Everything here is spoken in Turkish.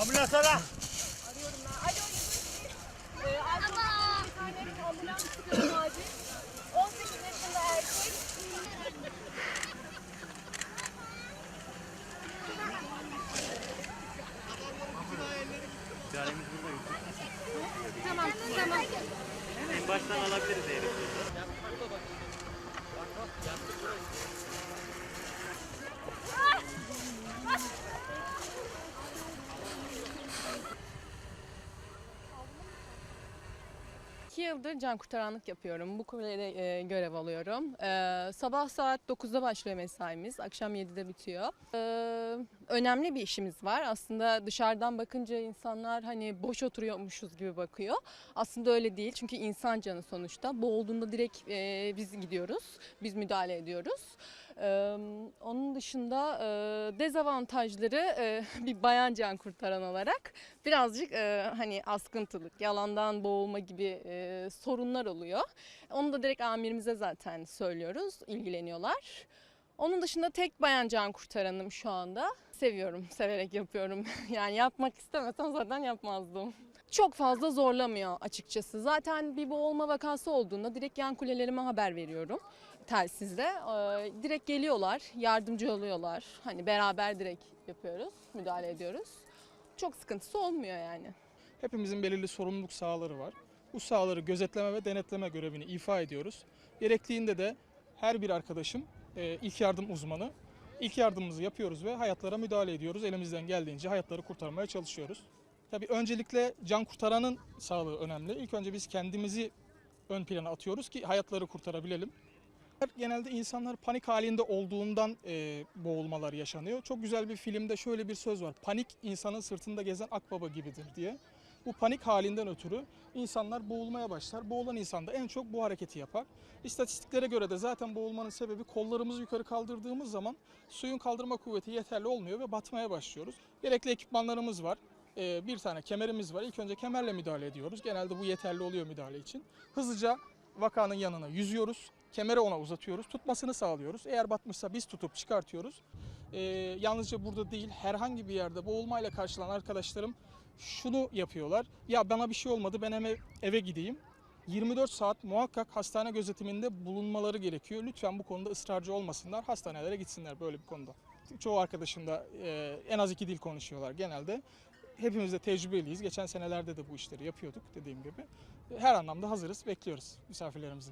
Ambulans ara. Arıyorum ben. Alo. Ee, Aydın'da bir ambulans istiyorum acil. 18 yaşında erkek. Müdahalemiz burada yok. Tamam, tamam. En baştan alabiliriz eğer yıldır can kurtaranlık yapıyorum. Bu kulede e, görev alıyorum. E, sabah saat 9'da başlıyor mesaimiz. Akşam 7'de bitiyor. E, önemli bir işimiz var. Aslında dışarıdan bakınca insanlar hani boş oturuyormuşuz gibi bakıyor. Aslında öyle değil. Çünkü insan canı sonuçta. Boğulduğunda direkt e, biz gidiyoruz. Biz müdahale ediyoruz. E, onun dışında e, dezavantajları e, bir bayan can kurtaran olarak birazcık e, hani askıntılık, yalandan boğulma gibi e, sorunlar oluyor. Onu da direkt amirimize zaten söylüyoruz, ilgileniyorlar. Onun dışında tek bayan can kurtaranım şu anda. Seviyorum, severek yapıyorum. yani yapmak istemesem zaten yapmazdım. Çok fazla zorlamıyor açıkçası. Zaten bir boğulma vakası olduğunda direkt yan kulelerime haber veriyorum telsizle. Ee, direkt geliyorlar, yardımcı oluyorlar. Hani beraber direkt yapıyoruz, müdahale ediyoruz. Çok sıkıntısı olmuyor yani. Hepimizin belirli sorumluluk sahaları var. Bu sahaları gözetleme ve denetleme görevini ifa ediyoruz. Gerektiğinde de her bir arkadaşım e, ilk yardım uzmanı. İlk yardımımızı yapıyoruz ve hayatlara müdahale ediyoruz. Elimizden geldiğince hayatları kurtarmaya çalışıyoruz. Tabii öncelikle can kurtaranın sağlığı önemli. İlk önce biz kendimizi ön plana atıyoruz ki hayatları kurtarabilelim. Genelde insanlar panik halinde olduğundan e, boğulmalar yaşanıyor. Çok güzel bir filmde şöyle bir söz var. Panik insanın sırtında gezen akbaba gibidir diye. Bu panik halinden ötürü insanlar boğulmaya başlar. Boğulan insan da en çok bu hareketi yapar. İstatistiklere göre de zaten boğulmanın sebebi kollarımızı yukarı kaldırdığımız zaman suyun kaldırma kuvveti yeterli olmuyor ve batmaya başlıyoruz. Gerekli ekipmanlarımız var. Ee, bir tane kemerimiz var. İlk önce kemerle müdahale ediyoruz. Genelde bu yeterli oluyor müdahale için. Hızlıca vakanın yanına yüzüyoruz. Kemeri ona uzatıyoruz. Tutmasını sağlıyoruz. Eğer batmışsa biz tutup çıkartıyoruz. Ee, yalnızca burada değil herhangi bir yerde boğulmayla karşılanan arkadaşlarım şunu yapıyorlar. Ya bana bir şey olmadı ben hemen eve gideyim. 24 saat muhakkak hastane gözetiminde bulunmaları gerekiyor. Lütfen bu konuda ısrarcı olmasınlar. Hastanelere gitsinler böyle bir konuda. Çoğu arkadaşım da e, en az iki dil konuşuyorlar genelde. Hepimiz de tecrübeliyiz. Geçen senelerde de bu işleri yapıyorduk dediğim gibi. Her anlamda hazırız, bekliyoruz misafirlerimizi.